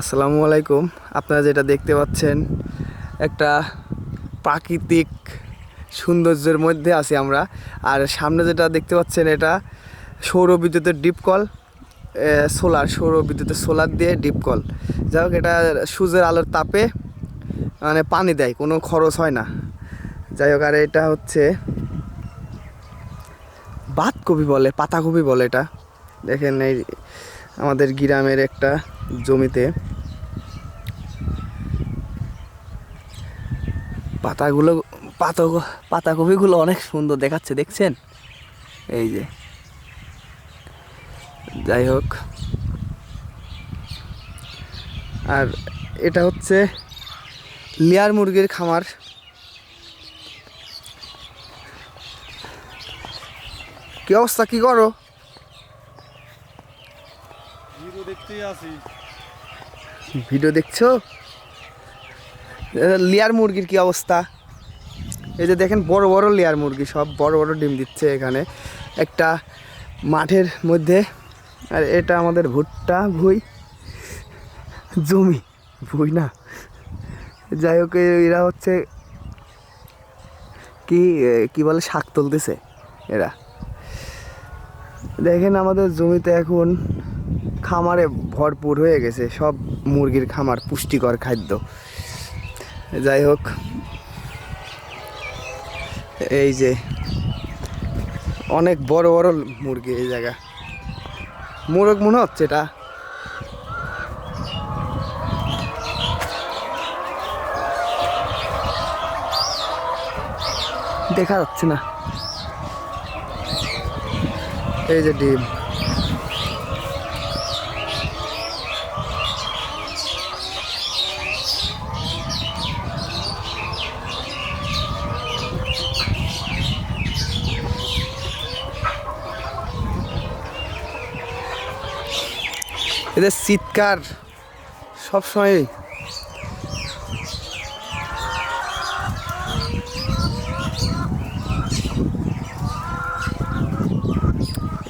আসসালামু আলাইকুম। আপনারা যেটা দেখতে পাচ্ছেন, একটা প্রাকৃতিক সৌন্দর্যের মধ্যে আছি আমরা। আর সামনে যেটা দেখতে পাচ্ছেন, এটা সৌর বিদ্যুতের ডিপ কল সোলার সৌর বিদ্যুতের সোলার দিয়ে ডিপ কল যাই হোক, এটা সূর্যের আলোর তাপে মানে পানি দেয়, কোনো খরচ হয় না। যাই হোক, আর এটা হচ্ছে বাতকপি বলে, পাতাকপি বলে এটা। দেখেন এই আমাদের গ্রামের একটা জমিতে পাতাগুলো, পাতা, পাতাকপিগুলো অনেক সুন্দর দেখাচ্ছে, দেখছেন? এই যে। যাই হোক। আর এটা হচ্ছে লেয়ার মুরগির খামার। কি অবস্থা? কি করো ভিডিও ভিডিও দেখছ? লেয়ার মুরগির কি অবস্থা? এই যে দেখেন, বড় বড় লেয়ার মুরগি, সব বড় বড় ডিম দিচ্ছে এখানে। একটা মাঠের মধ্যে, আর এটা আমাদের ভুট্টা, ভুই, জমি, ভুই না। যাই হোক এরা হচ্ছে কি কি বলে, শাক তুলতেছে এরা। দেখেন আমাদের জমিতে এখন খামারে ভরপুর হয়ে গেছে সব মুরগির খামার, পুষ্টিকর খাদ্য। যাই হোক, এই যে অনেক বড় বড় মুরগি এই জায়গা। মোরগ মনে হচ্ছে এটা? দেখা যাচ্ছে না। এই যে ডিম। এদের চিৎকার সবসময়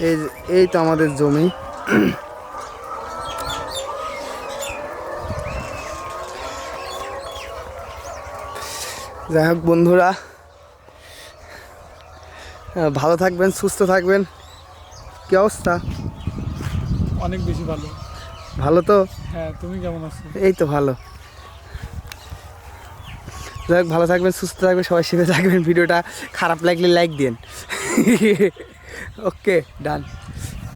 এই এই তো আমাদের জমি। যাই হোক বন্ধুরা ভালো থাকবেন, সুস্থ থাকবেন। কি অবস্থা? অনেক বেশি ভালো। ভালো তো? হ্যাঁ তুমি কেমন আছো? এই তো ভালো। যাই হোক ভালো থাকবেন সুস্থ থাকবেন সবাই সেবে থাকবেন ভিডিওটা খারাপ লাগলে লাইক দিন ওকে ডান